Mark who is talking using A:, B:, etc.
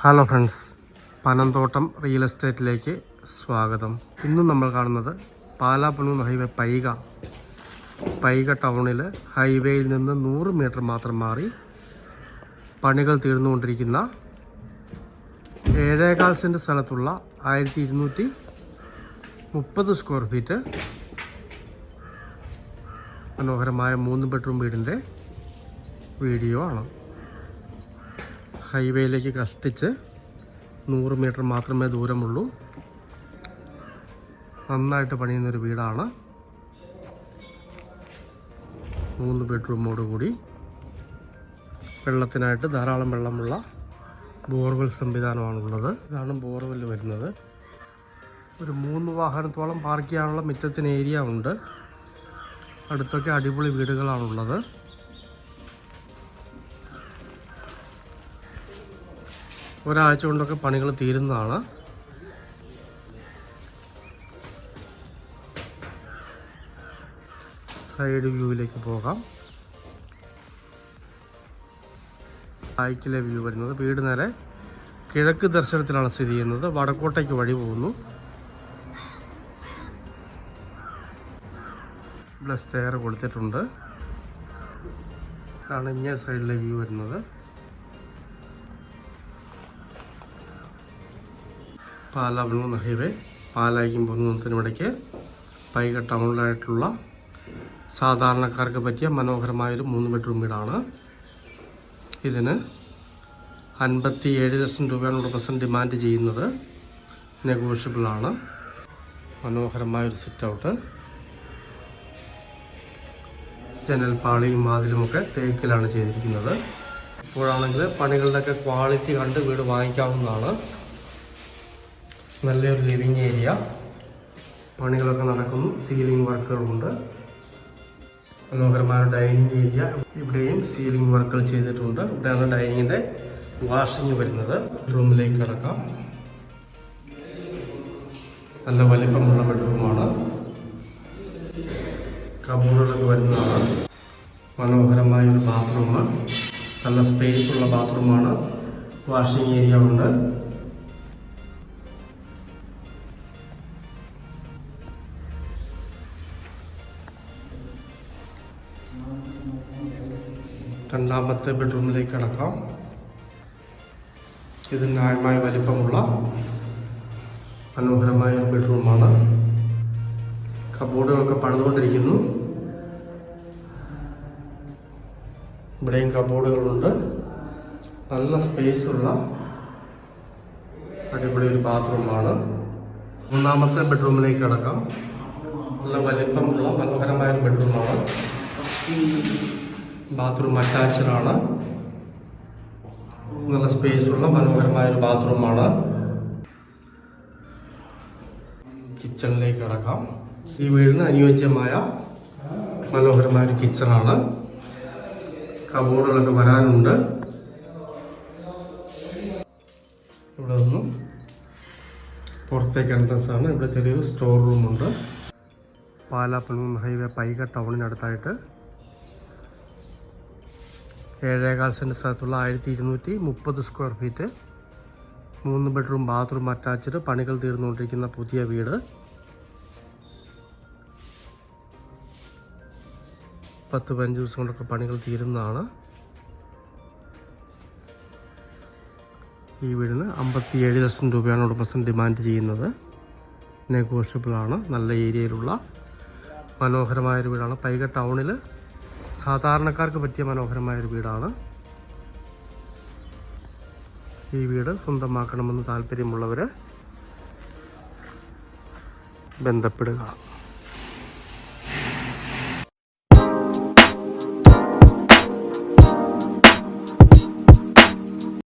A: Hello friends Panamthottam real എസ്റ്റേറ്റിലേക്ക് സ്വാഗതം ഇന്ന് നമ്മൾ കാണുന്നത് പാലാപ്പണൂർ ഹൈവേ പൈക പൈക ടൗണിൽ ഹൈവേയിൽ നിന്ന് നൂറ് മീറ്റർ മാത്രം മാറി പണികൾ തീർന്നുകൊണ്ടിരിക്കുന്ന ഏഴേകാൽ സെന്റ് സ്ഥലത്തുള്ള ആയിരത്തി ഇരുന്നൂറ്റി മുപ്പത് സ്ക്വയർ ഫീറ്റ് മനോഹരമായ മൂന്ന് ബെഡ്റൂം വീടിന്റെ വീഡിയോ ആണ്. ഹൈവേയിലേക്ക് കഷ്ടിച്ച് നൂറ് മീറ്റർ മാത്രമേ ദൂരമുള്ളൂ. നന്നായിട്ട് പണിയുന്നൊരു വീടാണ്. മൂന്ന് ബെഡ്റൂമോട് കൂടി. വെള്ളത്തിനായിട്ട് ധാരാളം വെള്ളമുള്ള ബോർവെൽ സംവിധാനമാണുള്ളത്. ഇതാണ് ബോർവെൽ വരുന്നത്. ഒരു മൂന്ന് വാഹനത്തോളം പാർക്ക് ചെയ്യാനുള്ള മുറ്റത്തിന് ഏരിയ ഉണ്ട്. അടുത്തൊക്കെ അടിപൊളി വീടുകളാണുള്ളത്. ഒരാഴ്ച കൊണ്ടൊക്കെ പണികൾ തീരുന്നതാണ്. സൈഡ് വ്യൂവിലേക്ക് പോകാം. ബാക്കിലെ വ്യൂ വരുന്നത്. വീട് നേരെ കിഴക്ക് ദർശനത്തിലാണ് സ്ഥിതി ചെയ്യുന്നത്. വടക്കോട്ടേക്ക് വഴി പോകുന്നു. ഇവിടെ സ്റ്റെയർ കൊടുത്തിട്ടുണ്ട്. ഇതാണ് ഇങ്ങേ സൈഡിലെ വ്യൂ വരുന്നത്. പാലാ ബുണൂന്ന് ഹൈവേ പൊന്നുന്നതിന് ഇടയ്ക്ക് പൈക ടൗണിലായിട്ടുള്ള സാധാരണക്കാർക്ക് പറ്റിയ മനോഹരമായൊരു മൂന്ന് ബെഡ്റൂം വീടാണ്. ഇതിന് അൻപത്തി ഏഴ് ലക്ഷം രൂപയാണ് ഉടമസ്ഥൻ ഡിമാൻഡ് ചെയ്യുന്നത്. നെഗോഷ്യബിളാണ് മനോഹരമായൊരു സിറ്റ് ഔട്ട്. ജനൽപ്പാളിയും വാതിലുമൊക്കെ തേക്കിലാണ് ചെയ്തിരിക്കുന്നത്. ഇപ്പോഴാണെങ്കിൽ പണികളുടെയൊക്കെ ക്വാളിറ്റി കണ്ട് വീട് വാങ്ങിക്കാവുന്നതാണ്. നല്ലൊരു ലിവിങ് ഏരിയ പണികളൊക്കെ നടക്കുന്നു. സീലിംഗ് വർക്കുകളുണ്ട് മനോഹരമായ ഡൈനിങ് ഏരിയ ഇവിടെയും സീലിംഗ് വർക്കുകൾ ചെയ്തിട്ടുണ്ട്. ഇവിടെയാണ് ഡൈനിങ്ങിന്റെ വാഷിംഗ് വരുന്നത്. റൂമിലേക്ക് കിടക്കാം. നല്ല വലിപ്പമുള്ള ബെഡ്റൂമാണ് കബോർഡുകളൊക്കെ വരുന്നതാണ്. മനോഹരമായ ഒരു ബാത്റൂം നല്ല സ്പേസ് ഉള്ള ബാത്റൂമാണ് വാഷിംഗ് ഏരിയ ഉണ്ട്. രണ്ടാമത്തെ ബെഡ്റൂമിലേക്ക് കിടക്കാം. ഇത് ന്യായമായ വലിപ്പമുള്ള മനോഹരമായ ബെഡ്റൂമാണ്. കബോർഡുകളൊക്കെ പണിതുകൊണ്ടിരിക്കുന്നു. ഇവിടെയും കബോർഡുകളുണ്ട്. നല്ല സ്പേസ് ഉള്ള അടിപൊളി ഒരു ബാത്റൂമാണ്. മൂന്നാമത്തെ ബെഡ്റൂമിലേക്ക് കിടക്കാം. നല്ല വലിപ്പമുള്ള മനോഹരമായ ഒരു ബെഡ്റൂമാണ്. ബാത്റൂം അറ്റാച്ച്ഡ് ആണ് നല്ല സ്പേസ് ഉള്ള മനോഹരമായ ഒരു ബാത്റൂമാണ്. കിച്ചണിലേക്ക് കിടക്കാം. ഈ വീടിന് അനുയോജ്യമായ മനോഹരമായ ഒരു കിച്ചണാണ്. കബോർഡുകളൊക്കെ വരാനുണ്ട്. ഇവിടെ നിന്നും പുറത്തേക്ക് എൻട്രൻസ് ആണ്. ഇവിടെ ചെറിയൊരു സ്റ്റോർ റൂമുണ്ട് പാലാപ്പള്ളൂർ ഹൈവേ പൈക ടൗണിനടുത്തായിട്ട് ഏഴേകാൽ സെന്റ് സ്ഥലത്തുള്ള ആയിരത്തി ഇരുന്നൂറ്റി മുപ്പത് സ്ക്വയർ ഫീറ്റ് മൂന്ന് ബെഡ്റൂം ബാത്റൂം അറ്റാച്ച്ഡ് പണികൾ തീർന്നുകൊണ്ടിരിക്കുന്ന പുതിയ വീട്. പത്ത് പതിനഞ്ച് ദിവസം കൊണ്ടൊക്കെ പണികൾ തീരുന്നതാണ്. ഈ വീടിന് അമ്പത്തി ഏഴ് ലക്ഷം രൂപയാണ് ഉടമസ്ഥൻ ഡിമാൻഡ് ചെയ്യുന്നത്. നെഗോഷ്യബിളാണ് നല്ല ഏരിയയിലുള്ള മനോഹരമായൊരു വീടാണ്. പൈക ടൗണിൽ സാധാരണക്കാർക്ക് പറ്റിയ മനോഹരമായ ഒരു വീടാണ്. ഈ വീട് സ്വന്തമാക്കണമെന്ന് താല്പര്യമുള്ളവർ ബന്ധപ്പെടുക.